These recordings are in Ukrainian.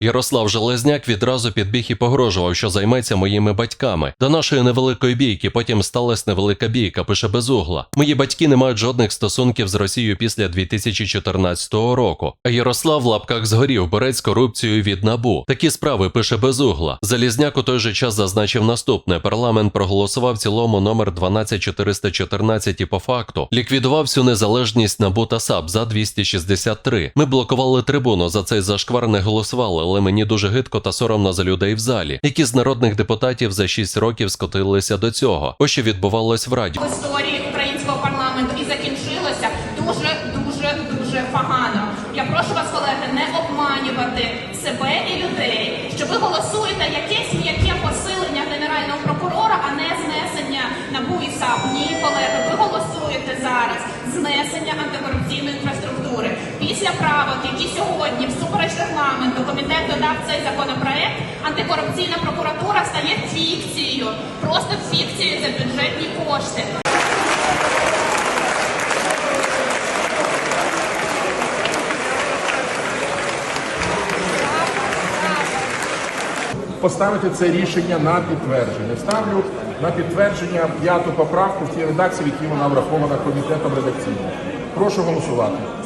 Ярослав Железняк відразу підбіг і погрожував, що займеться моїми батьками. До нашої невеликої бійки потім сталася невелика бійка, пише безугла. Мої батьки не мають жодних стосунків з Росією після 2014 року. А Ярослав в лапках згорів, борець корупцією від набу. Такі справи пише безугла. Залізняк у той же час зазначив наступне: парламент проголосував цілому номер 12414 і по факту ліквідував всю незалежність НАБУ та САП за 263. Ми блокували трибуну за цей зашквар не голосували, але мені дуже гидко та соромно за людей в залі, які з народних депутатів за 6 років скотилися до цього. Ось що відбувалось в раді. в історії українського парламенту і закінчилося дуже дуже дуже погано. Я прошу вас, колеги, не обманювати себе і людей, що ви голосуєте якесь м'яке посилення генерального прокурора, а не знесення НАБУ і САП. Ні, колеги, ви голосуєте зараз знесення антикорупційної інфраструктури. Після правок, які сьогодні всупереч регламенту комітет додав цей законопроект, антикорупційна прокуратура стає фікцією, просто фікцією за бюджетні кошти. поставити це рішення на підтвердження. Ставлю на підтвердження п'яту поправку в тій редакції, в якій вона врахована комітетом редакційно. Прошу голосувати.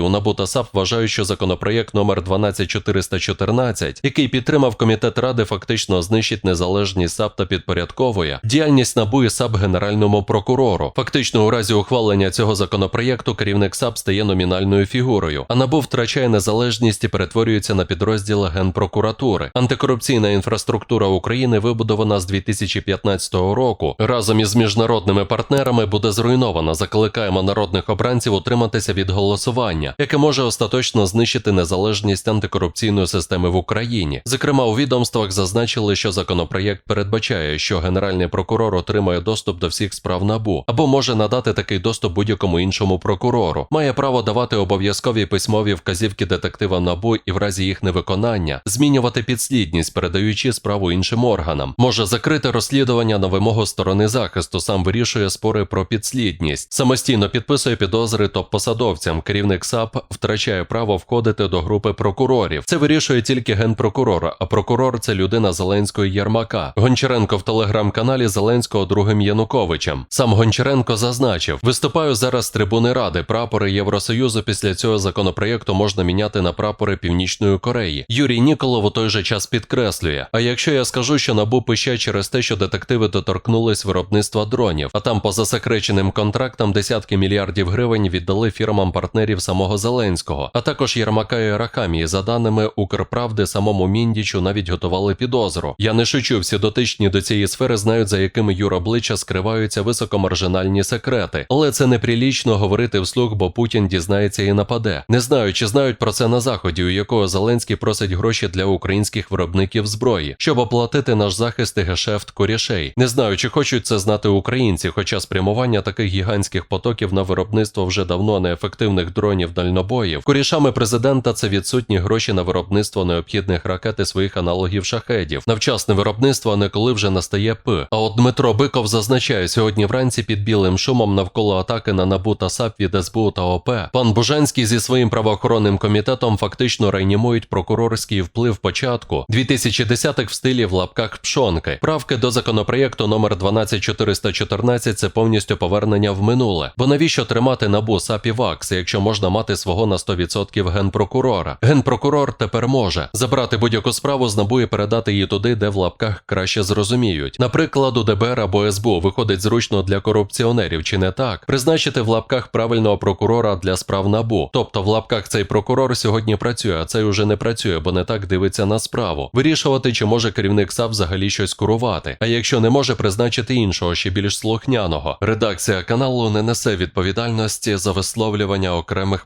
У НАБУ та САП вважають, що законопроєкт номер 12414, який підтримав комітет ради, фактично знищить незалежність САП та підпорядковує діяльність НАБУ і САП генеральному прокурору. Фактично, у разі ухвалення цього законопроєкту керівник САП стає номінальною фігурою, а НАБУ втрачає незалежність і перетворюється на підрозділ Генпрокуратури. Антикорупційна інфраструктура України, вибудована з 2015 року, разом із міжнародними партнерами буде зруйнована. Закликаємо народних обранців утриматися від голосування, яке може остаточно знищити незалежність антикорупційної системи в Україні. Зокрема, у відомствах зазначили, що законопроєкт передбачає, що генеральний прокурор отримає доступ до всіх справ набу або може надати такий доступ будь-якому іншому прокурору. Має право давати обов'язкові письмові вказівки детективам набу і в разі їх невиконання змінювати підслідність, передаючи справу іншим органам. Може закрити розслідування на вимогу сторони захисту. Сам вирішує спори про підслідність. Самостійно підписує підозри топ-посадовцям. Керівник САП втрачає право входити до групи прокурорів. Це вирішує тільки генпрокурор, а прокурор це людина Зеленського Єрмака. Гончаренко в телеграм-каналі Зеленського другим Януковичем. Сам Гончаренко зазначив: виступаю зараз з трибуни ради. Прапори Євросоюзу після цього законопроєкту можна міняти на прапори Північної Кореї. Юрій Ніколов у той же час підкреслює: а якщо я скажу, що набу пише через те, що детективи доторкнулись виробництва дронів, а там по засекреченим контрактам десятки мільярдів гривень віддали фірмам партнерів самого Зеленського, а також Єрмака і Рахамії. За даними Укрправди, самому Міндічу навіть готували підозру. Я не шучу, всі дотичні до цієї сфери знають, за якими юробличчя скриваються високомаржинальні секрети. Але це неприлічно говорити вслух, бо Путін дізнається і нападе. Не знаю, чи знають про це на заході, у якого Зеленський просить гроші для українських виробників зброї, щоб оплатити наш захист і гешефт корішей. Не знаю, чи хочуть це знати українці, хоча спрямування таких гігантських потоків на виробництво вже давно неефективних дронів дальнобоїв. Корішами президента це відсутні гроші на виробництво необхідних ракет і своїх аналогів шахедів. На вчасне виробництво, не коли вже настає П. А от Дмитро Биков зазначає сьогодні вранці під білим шумом навколо атаки на НАБУ та САП від СБУ та ОП. Пан Бужанський зі своїм правоохоронним комітетом фактично реанімують прокурорський вплив початку 2010-х в стилі в лапках пшонки. Правки до законопроєкту номер 12414 – це повністю повернення в минуле. Бо навіщо тримати НАБУ САП і ВАКС, якщо можна мати свого на 100% генпрокурора? Генпрокурор тепер може забрати будь-яку справу з НАБУ і передати її туди, де в лапках краще зрозуміють. Наприклад, у ДБР або СБУ виходить зручно для корупціонерів, чи не так? Призначити в лапках правильного прокурора для справ НАБУ. Тобто в лапках цей прокурор сьогодні працює, а цей уже не працює, бо не так дивиться на справу. Вирішувати, чи може керівник САП взагалі щось курувати. А якщо не може призначити іншого, ще більш слухняного. Редакція каналу не несе відповідальності за висловлювання окремих